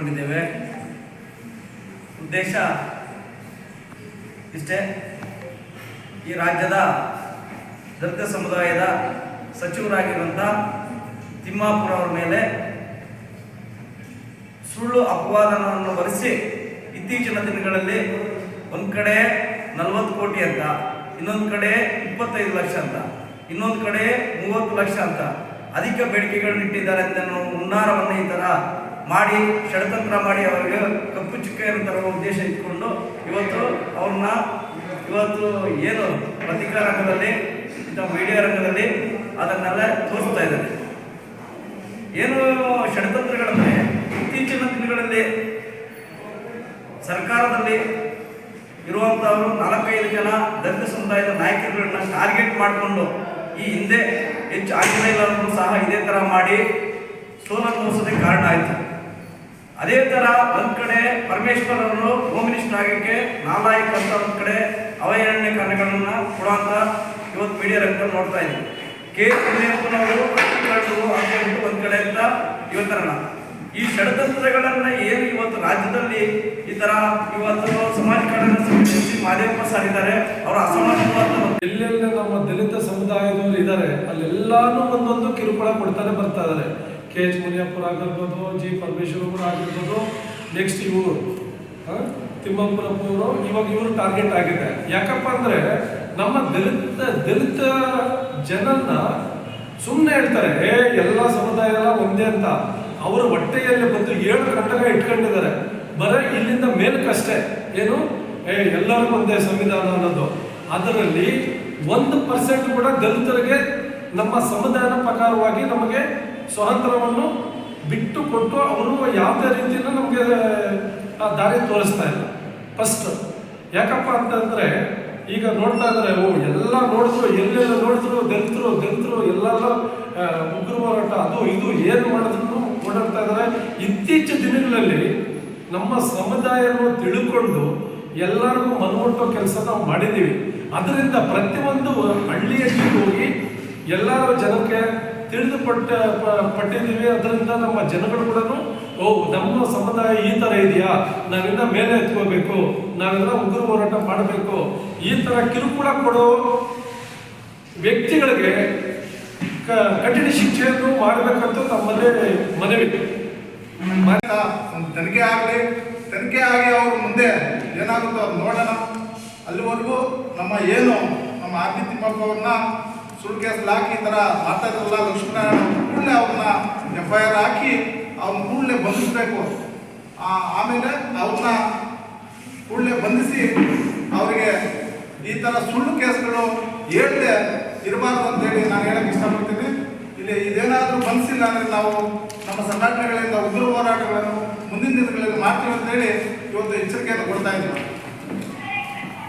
ಹಮ್ಮಿಕೊಂಡಿದ್ದೇವೆ ಉದ್ದೇಶ ಇಷ್ಟೇ. ಈ ರಾಜ್ಯದ ದಲಿತ ಸಮುದಾಯದ ಸಚಿವರಾಗಿರುವಂಥ ತಿಮ್ಮಾಪುರ ಅವರ ಮೇಲೆ ಸುಳ್ಳು ಅಪವಾದನವನ್ನು ಬರೆಸಿ ಇತ್ತೀಚಿನ ದಿನಗಳಲ್ಲಿ ಒಂದು ಕಡೆ ನಲವತ್ತು ಕೋಟಿ ಅಂತ, ಇನ್ನೊಂದು ಕಡೆ ಇಪ್ಪತ್ತೈದು ಲಕ್ಷ ಅಂತ, ಇನ್ನೊಂದು ಕಡೆ ಮೂವತ್ತು ಲಕ್ಷ ಅಂತ, ಅಧಿಕ ಬೇಡಿಕೆಗಳನ್ನ ಇಟ್ಟಿದ್ದಾರೆ ಅಂತ ನಾವು ಹುನ್ನಾರವನ್ನು ಈ ಥರ ಮಾಡಿ, ಷಡತಂತ್ರ ಮಾಡಿ ಅವರಿಗೆ ಕಪ್ಪು ಚುಕ್ಕೆಯನ್ನು ತರುವ ಉದ್ದೇಶ ಇಟ್ಕೊಂಡು ಇವತ್ತು ಅವ್ರನ್ನ ಇವತ್ತು ಏನು ಪತ್ರಿಕಾ ರಂಗದಲ್ಲಿ ಇಂಥ ಮೀಡಿಯಾ ರಂಗದಲ್ಲಿ ಅದನ್ನೆಲ್ಲ ತೋರಿಸ್ತಾ ಇದ್ದಾರೆ. ಏನು ಷಡತಂತ್ರಗಳಂದರೆ ಇತ್ತೀಚಿನ ದಿನಗಳಲ್ಲಿ ಸರ್ಕಾರದಲ್ಲಿ ಇರುವಂಥವರು ನಾಲ್ಕೈದು ಜನ ದಲಿತ ಸಮುದಾಯದ ನಾಯಕರುಗಳನ್ನ ಟಾರ್ಗೆಟ್ ಮಾಡಿಕೊಂಡು ಈ ಹಿಂದೆ ಹೆಚ್ಚು ಆಗಿಲ್ಲ ಸಹ ಇದೇ ಥರ ಮಾಡಿ ಸೋಲನುಭವಿಸೋದಕ್ಕೆ ಕಾರಣ ಆಯಿತು. ಅದೇ ಥರ ಒಂದು ಕಡೆ ಪರಮೇಶ್ವರ್ ಅವರು ಹೋಮ್ ಮಿನಿಸ್ಟರ್ ಆಗಕ್ಕೆ ನಾಲಾಯಕ್ ಅಂತ ಒಂದು ಕಡೆ ಅವಹೇಳನ ಕಾರ್ಯಗಳನ್ನ ಕೊಡುವಂತ ಇವತ್ತು ಮೀಡಿಯಾ ರಂಗ ನೋಡ್ತಾ ಇದ್ದೀವಿ ಕೆ. ಕುರಿಯಪ್ಪನವರು ಕಳ್ಳರು ಅಂತ ಒಂದು ಕಡೆ ಅಂತ ಇವತ್ತರಣ. ಈ ಷಡ್ಯಂತ್ರಗಳನ್ನ ಏನು ಇವತ್ತು ರಾಜ್ಯದಲ್ಲಿ ಈ ತರ ಇವತ್ತು ಸಮಾಜ ಕಲ್ಯಾಣ ಸಮಿತಿ ಮಾದೇವಪ್ಪ ಸರ್ ಇದ್ದಾರೆ, ಅವರ ಅಸಮಾಧಾನ ಎಲ್ಲೆಲ್ಲ ನಮ್ಮ ದಲಿತ ಸಮುದಾಯದವರು ಇದ್ದಾರೆ, ಅಲ್ಲೆಲ್ಲಾನು ಒಂದೊಂದು ಕಿರುಕುಳ ಕೊಡ್ತಾನೆ ಬರ್ತಾ ಇದ್ದಾರೆ. ಕೆ ಎಚ್ ಮುನಿಯಪ್ಪರು ಆಗಿರ್ಬೋದು, ಜಿ ಪರಮೇಶ್ವರ ಅವರು ಆಗಿರ್ಬೋದು ನೆಕ್ಸ್ಟ್ ಇವರು ತಿಮ್ಮಪ್ಪನಪ್ಪವರು ಇವಾಗ ಇವರು ಟಾರ್ಗೆಟ್ ಆಗಿದೆ. ಯಾಕಪ್ಪ ಅಂದರೆ ನಮ್ಮ ದಲಿತ ದಲಿತ ಜನನ್ನ ಸುಮ್ಮನೆ ಹೇಳ್ತಾರೆ ಏ ಎಲ್ಲ ಸಮುದಾಯ ಎಲ್ಲ ಒಂದೇ ಅಂತ. ಅವರು ಹೊಟ್ಟೆಯಲ್ಲಿ ಬಂದು ಏಳು ಕಂಟಕ ಇಟ್ಕೊಂಡಿದ್ದಾರೆ. ಬರೀ ಇಲ್ಲಿಂದ ಮೇಲಕ್ಕಷ್ಟೇ. ಏನು? ಏ ಎಲ್ಲರೂ ಒಂದೇ ಸಂವಿಧಾನ ಅನ್ನೋದು. ಅದರಲ್ಲಿ ಒಂದು ಪರ್ಸೆಂಟ್ ಕೂಡ ದಲಿತರಿಗೆ ನಮ್ಮ ಸಂವಿಧಾನ ಪ್ರಕಾರವಾಗಿ ನಮಗೆ ಸ್ವಾತಂತ್ರ್ಯವನ್ನು ಬಿಟ್ಟು ಕೊಟ್ಟು ಅವರು ಯಾವುದೇ ರೀತಿಯಿಂದ ನಮಗೆ ಆ ದಾರಿ ತೋರಿಸ್ತಾ ಇಲ್ಲ. ಫಸ್ಟ್ ಯಾಕಪ್ಪ ಅಂತಂದರೆ, ಈಗ ನೋಡ್ತಾ ಇದ್ದಾರೆ ಓ, ಎಲ್ಲ ನೋಡಿದ್ರು, ಎಲ್ಲೆಲ್ಲ ನೋಡಿದ್ರು, ದಲಿತರು ದಲಿತರು, ಎಲ್ಲೆಲ್ಲ ಉಗ್ರ ಹೋರಾಟ, ಅದು ಇದು, ಏನು ಮಾಡಿದ್ರು ಓಡಾಡ್ತಾ ಇದ್ದಾರೆ ಇತ್ತೀಚಿನ ದಿನಗಳಲ್ಲಿ ನಮ್ಮ ಸಮುದಾಯವನ್ನು ತಿಳ್ಕೊಂಡು ಎಲ್ಲರಿಗೂ ಮನಮುಟ್ಟೋ ಕೆಲಸ ನಾವು ಮಾಡಿದ್ದೀವಿ ಅದರಿಂದ ಪ್ರತಿಯೊಂದು ಹಳ್ಳಿಯಲ್ಲಿ ಹೋಗಿ ಎಲ್ಲರೂ ಜನಕ್ಕೆ ತಿಳಿದು ಪಟ್ಟ ಪಟ್ಟಿದ್ದೀವಿ. ಅದರಿಂದ ನಮ್ಮ ಜನಗಳು ಕೂಡ ಓ, ನಮ್ಮ ಸಮುದಾಯ ಈ ಥರ ಇದೆಯಾ? ನಾವೆಲ್ಲ ಮೇಲೆ ಎತ್ಕೋಬೇಕು. ನಾವೆಲ್ಲ ಉಗ್ರ ಹೋರಾಟ ಮಾಡಬೇಕು. ಈ ಥರ ಕಿರುಕುಳ ಕೊಡೋ ವ್ಯಕ್ತಿಗಳಿಗೆ ಕಠಿಣ ಶಿಕ್ಷೆಯನ್ನು ಮಾಡಬೇಕಂತ ತಮ್ಮಲ್ಲಿ ಮನವಿ. ತನಿಖೆ ಆಗಲಿ. ತನಿಖೆ ಆಗಿ ಅವ್ರ ಮುಂದೆ ಏನಾಗುತ್ತೋ ನೋಡೋಣ. ಅಲ್ಲಿವರೆಗೂ ನಮ್ಮ ಏನು, ನಮ್ಮ ಆರ್ ಅವ್ರನ್ನ ಸುಳ್ಳು ಕೇಸಲ್ಲಿ ಹಾಕಿ ಈ ಥರ ಮಾಡ್ತಾ ಇದ್ರಲ್ಲ ಲಕ್ಷ್ಮೀನಾರಾಯಣ ಕೂಡಲೇ ಅವ್ರನ್ನ ಎಫ್ ಐ ಆರ್ ಹಾಕಿ ಅವ್ರನ್ನ ಕೂಡಲೇ ಬಂಧಿಸಬೇಕು. ಆಮೇಲೆ ಅವ್ರನ್ನ ಕೂಡಲೇ ಬಂಧಿಸಿ ಅವರಿಗೆ ಈ ಥರ ಸುಳ್ಳು ಕೇಸ್ಗಳು ಹೇಳ್ದೆ ಇರಬಾರ್ದು ಅಂತೇಳಿ ನಾನು ಹೇಳಕ್ಕೆ ಇಷ್ಟಪಡ್ತೀನಿ. ಇಲ್ಲಿ ಇದೇನಾದರೂ ಬಂಧಿಸಿಲ್ಲ ಅಂದರೆ ನಾವು ನಮ್ಮ ಸಂಘಟನೆಗಳಿಂದ ಉಗ್ರ ಹೋರಾಟಗಳನ್ನು ಮುಂದಿನ ದಿನಗಳಲ್ಲಿ ಮಾಡ್ತೀವಿ ಅಂತೇಳಿ ಇವತ್ತು ಎಚ್ಚರಿಕೆಯನ್ನು ಕೊಡ್ತಾ ಇದ್ದೀವಿ